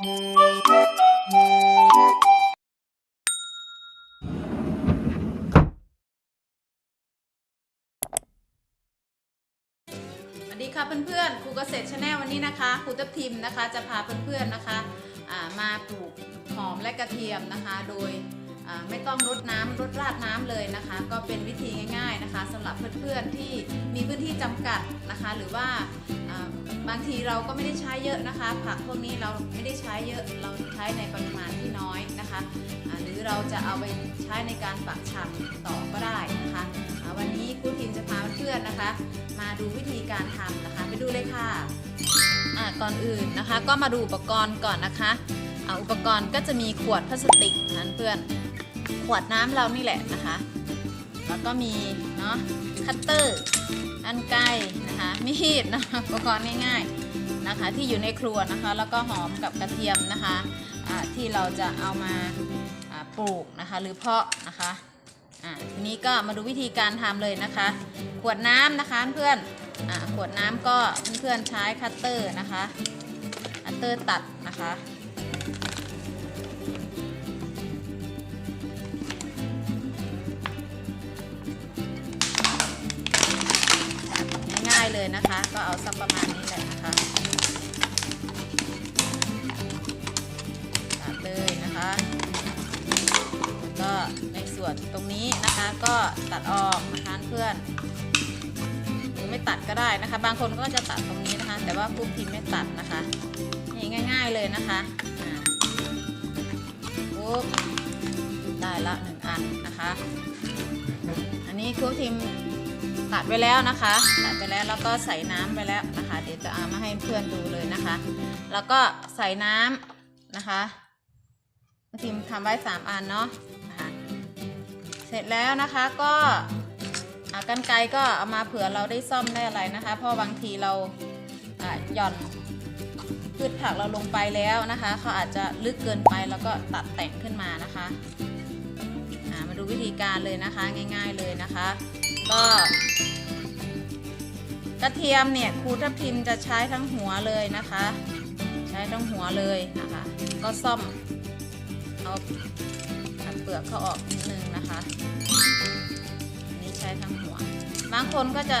สวัสดีค่ะเพื่อนๆ ครูเกษตรชาแนลวันนี้นะคะ ครูทับทิมนะคะจะพาเพื่อนๆนะคะมาปลูกหอมและกระเทียมนะคะ โดย ไม่ต้องรดน้ำรดราดน้ำเลยนะคะ ก็เป็นวิธีง่าย ๆนะคะสำหรับเพื่อนๆที่มีพื้นที่จำกัดนะคะ หรือว่าบางทีเราก็ไม่ได้ใช้เยอะนะคะ ผักพวกนี้เราไม่ได้ใช้เยอะเราใช้ในปริมาณที่น้อยนะคะหรือเราจะเอาไปใช้ในการปักชำต่อก็ได้นะคะวันนี้ครูทิมจะพาเพื่อนๆนะคะ มาดูวิธีการทำนะคะ ไปดูเลยค่ะก่อนอื่นนะคะ ก็มาดูอุปกรณ์ก่อนนะคะอุปกรณ์ก็จะมีขวดพลาสติกนั้นเพื่อน ขวดน้ำเรานี่แหละนะคะ แล้วก็มีเนาะคัตเตอร์อันไกลนะคะมีดนะคะอุปกรณ์ง่ายๆนะคะ ที่อยู่ในครัวนะคะ แล้วก็หอมกับกระเทียมนะคะอ่าที่เราจะเอามาปลูกนะคะ หรือเพาะนะคะอ่าทีนี้ก็มาดูวิธีการทำเลยนะคะ ขวดน้ำนะคะเพื่อนอ่าขวดน้ำก็เพื่อนๆใช้คัตเตอร์นะคะคัตเตอร์ตัดนะคะ เลยนะคะ ก็เอาสักประมาณนี้แหละนะคะตัดเลยนะคะแล้วก็ในส่วนตรงนี้นะคะก็ตัดออกนะคะเพื่อนหรือไม่ตัดก็ได้นะคะ บางคนก็จะตัดตรงนี้นะคะ แต่ว่าผู้พิมพ์ไม่ตัดนะคะนี่ง่าย ๆเลยนะคะปุ๊บได้ละหนึ่งอันนะคะ อันนี้ครูพิมพ์ ตัดไปแล้วนะคะตัดไปแล้วแล้วก็ใส่น้ำไปแล้วนะคะ เดี๋ยวจะเอามาให้เพื่อนดูเลยนะคะ แล้วก็ใส่น้ำนะคะครูพิมพ์ทำไว้สามอันเนาะนะคะเสร็จแล้วนะคะก็ากันไกรก็เอามาเผื่อเราได้ซ่อมได้อะไรนะคะ เพราะบางทีเราหย่อนพืชผักเราลงไปแล้วนะคะเขาอาจจะลึกเกินไปแล้วก็ตัดแต่งขึ้นมานะคะมาดูวิธีการเลยนะคะง่าย ๆเลยนะคะ ก็ กระเทียมเนี่ยครูทับทิมจะใช้ทั้งหัวเลยนะคะ ใช้ทั้งหัวเลยนะคะ ก็ซ่อมเอาเอาเปลือกเขาออกนิดนึงนะคะ อันนี้ใช้ทั้งหัว บางคนก็จะ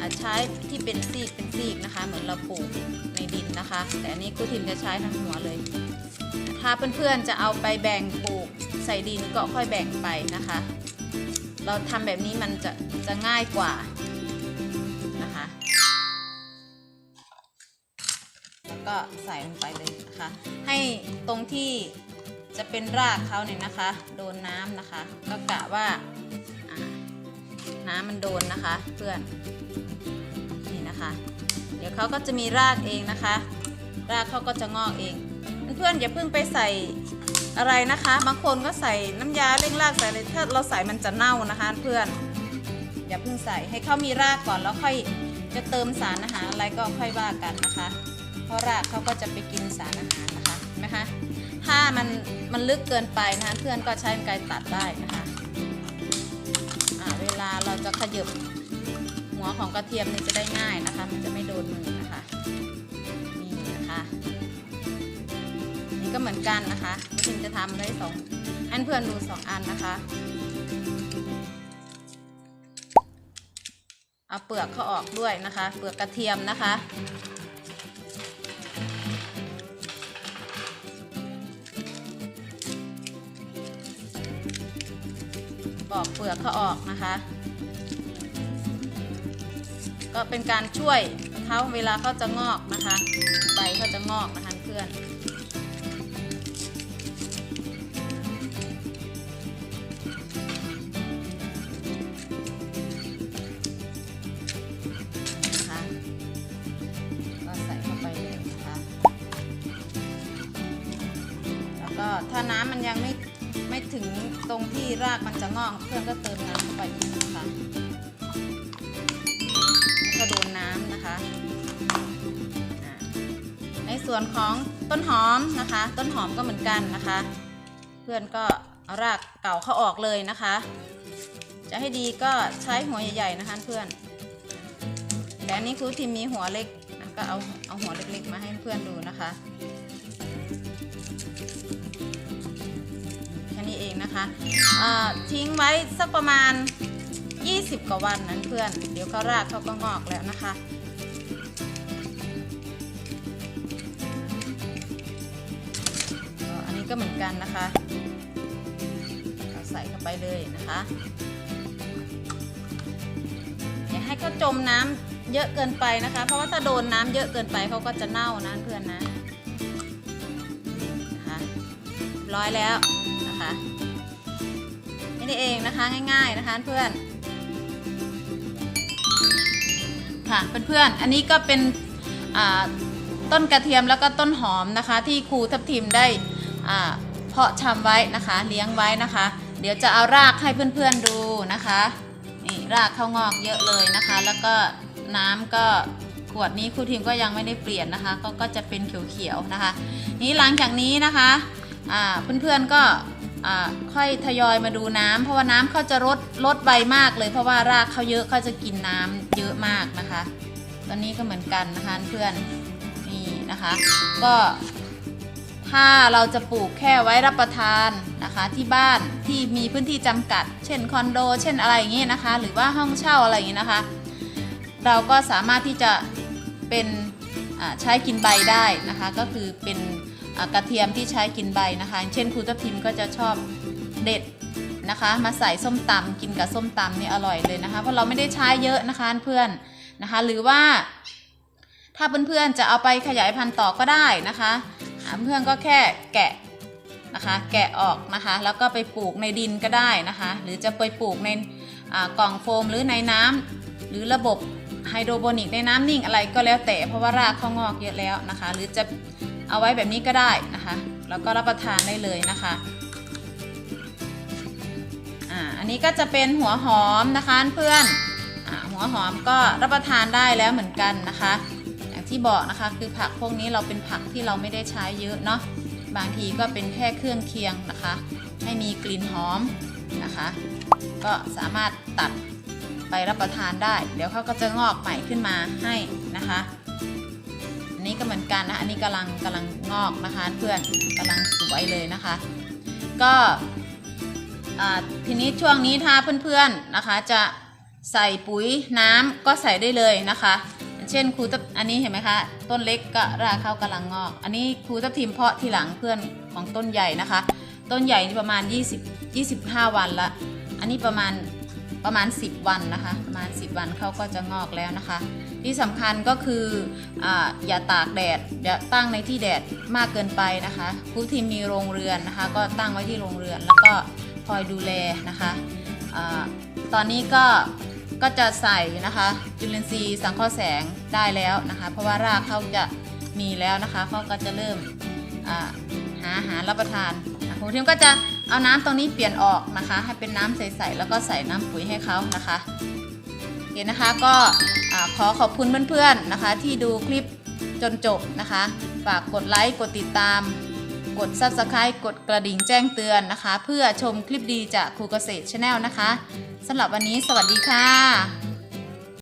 อะใช้ที่เป็นซีกเป็นซีกนะคะ เหมือนเราปลูกในดินนะคะ แต่อันนี้ครูทิมจะใช้ทั้งหัวเลย ถ้าเพื่อนๆจะเอาไปแบ่งปลูกใส่ดินก็ค่อยแบ่งไปนะคะ เราทำแบบนี้มันจะ จะง่ายกว่านะคะแล้วก็ใส่ลงไปเลยนะคะ ให้ตรงที่จะเป็นรากเขาเนี่ยนะคะ โดนน้ำนะคะ ก็กะว่าน้ำมันโดนนะคะเพื่อนนี่นะคะ เดี๋ยวเขาก็จะมีรากเองนะคะ รากเขาก็จะงอกเอง เพื่อนๆอย่าเพิ่งไปใส่อะไรนะคะ บางคนก็ใส่น้ำยาเร่งรากใส่อะไรถ้าเราใส่มันจะเน่านะคะเพื่อน อย่าเพิ่งใส่ให้เขามีรากก่อนแล้วค่อยจะเติมสารอาหารอะไรก็ค่อยว่ากันนะคะ เพราะรากเขาก็จะไปกินสารอาหารนะคะเห็นไหมคะถ้ามันมันลึกเกินไปนะคะเพื่อนก็ใช้ไกตัดได้นะคะเวลาเราจะขยบหัวของกระเทียมนี่จะได้ง่ายนะคะ มันจะไม่โดนมือนะคะนี่นะคะนี่ก็เหมือนกันนะคะถึงจะทำได้สองอันเพื่อนดูสองอันนะคะ เอาเปลือกเขาออกด้วยนะคะ เปลือกกระเทียมนะคะปอกเปลือกเขาออกนะคะ ก็เป็นการช่วยเขาเวลาเขาจะงอกนะคะใบเขาจะงอกนะคะเพื่อน ถ้าน้ำมันยังไม่ไม่ถึงตรงที่รากมันจะงอกเพื่อนก็เติมน้ำเข้าไปอีกนะคะก็โดนน้ำนะคะ ในส่วนของต้นหอมนะคะ ต้นหอมก็เหมือนกันนะคะ เพื่อนก็เอารากเก่าเขาออกเลยนะคะ จะให้ดีก็ใช้หัวใหญ่ๆนะคะเพื่อน แต่อันนี้ครูทิมมีหัวเล็กก็เอาเอาหัวเล็กๆมาให้เพื่อนดูนะคะ นะคะทิ้งไว้สักประมาณ 20 กว่าวันนั้นเพื่อน เดี๋ยวเขารากเขาก็งอกแล้วนะคะอันนี้ก็เหมือนกันนะคะเอาใส่เข้าไปเลยนะคะอย่าให้เขาจมน้ำเยอะเกินไปนะคะ เพราะว่าถ้าโดนน้ำเยอะเกินไปเขาก็จะเน่านะเพื่อนนะนะคะร้อยแล้วนะคะ นี่นี่เองนะคะง่าย ๆนะคะเพื่อนค่ะเพื่อนๆอันนี้ก็เป็นต้นกระเทียมแล้วก็ต้นหอมนะคะ ที่ครูทับทิมได้เพาะชำไว้นะคะ เลี้ยงไว้นะคะ เดี๋ยวจะเอารากให้เพื่อนๆดูนะคะนี่รากเข้างอกเยอะเลยนะคะ แล้วก็น้ำก็ขวดนี้ครูทิมก็ยังไม่ได้เปลี่ยนนะคะ ก็ก็จะเป็นเขียวๆนะคะ นี้หลังจากนี้นะคะอ่าเพื่อนๆก็ ค่อยทยอยมาดูน้ำเพราะว่าน้ำเขาจะลดลดใบมากเลย เพราะว่ารากเขาเยอะเขาจะกินน้ำเยอะมากนะคะ ตอนนี้ก็เหมือนกันนะคะเพื่อนนี่นะคะ ก็ถ้าเราจะปลูกแค่ไว้รับประทานนะคะที่บ้านที่มีพื้นที่จำกัด เช่นคอนโด เช่นอะไรอย่างนี้ยนะคะ หรือว่าห้องเช่าอะไรอย่างนี้ยนะคะ เราก็สามารถที่จะเป็นใช้กินใบได้นะคะ ก็คือเป็น กระเทียมที่ใช้กินใบนะคะ เช่นครูทับทิมก็จะชอบเด็ดนะคะ มาใส่ส้มตำกินกับส้มตำนี่อร่อยเลยนะคะ เพราะเราไม่ได้ใช้เยอะนะคะเพื่อนนะคะ หรือว่า ถ้าเพื่อนๆจะเอาไปขยายพันธุ์ต่อก็ได้นะคะเพื่อนก็แค่แกะนะคะแกะออกนะคะ แล้วก็ไปปลูกในดินก็ได้นะคะ หรือจะไปปลูกในกล่องโฟมหรือในน้ำหรือระบบไฮโดรโปนิกในน้ำนิ่งอะไรก็แล้วแต่เพราะว่ารากเขางอกเยอะแล้วนะคะ หรือจะ เอาไว้แบบนี้ก็ได้นะคะ แล้วก็รับประทานได้เลยนะคะอ่าอันนี้ก็จะเป็นหัวหอมนะคะเพื่อนอาหัวหอมก็รับประทานได้แล้วเหมือนกันนะคะ อย่างที่บอกนะคะคือผักพวกนี้เราเป็นผักที่เราไม่ได้ใช้เยอะเนาะบางทีก็เป็นแค่เครื่องเคียงนะคะ ให้มีกลิ่นหอมนะคะ ก็สามารถตัดไปรับประทานได้ เดี๋ยวเขาก็จะงอกใหม่ขึ้นมาให้นะคะ นี้ก็เหมือนกันนะ อันนี้กำลังกำลังงอกนะคะ เพื่อนกำลังสวยเลยนะคะ ก็ทีนี้ช่วงนี้ถ้าเพื่อนๆนะคะ จะใส่ปุ๋ยน้ำก็ใส่ได้เลยนะคะ เช่นครูตับอันนี้เห็นไหมคะต้นเล็กก็รากเขากำลังงอก อันนี้ครูตับทิมเพาะทีหลังเพื่อนของต้นใหญ่นะคะ ต้นใหญ่ประมาณ 20 25 วันละอันนี้ประมาณประมาณ 10 วันนะคะ ประมาณ 10 วันเขาก็จะงอกแล้วนะคะ ที่สำคัญก็คือออย่าตากแดดอย่าตั้งในที่แดดมากเกินไปนะคะครูทีมมีโรงเรือนนะคะ ก็ตั้งไว้ที่โรงเรือน แล้วก็คอยดูแลนะคะอตอนนี้ก็ก็จะใส่นะคะจุลินทรีย์สังเคราะห์แสงได้แล้วนะคะ เพราะว่ารากเขาจะมีแล้วนะคะเขาก็จะเริ่มหาอาหารรับประทานนะครูทีมก็จะเอาน้ำตรงนี้เปลี่ยนออกนะคะ ให้เป็นน้ำใสๆแล้วก็ใส่น้ำปุ๋ยให้เขานะคะ เคนะคะ ก็ขอขอบคุณเพื่อนๆนะคะ ที่ดูคลิปจนจบนะคะ ฝากกดไลค์กดติดตาม กด Subscribe กดกระดิ่งแจ้งเตือนนะคะ เพื่อชมคลิปดีจากครูเกษตรชาแนลนะคะสำหรับวันนี้สวัสดีค่ะ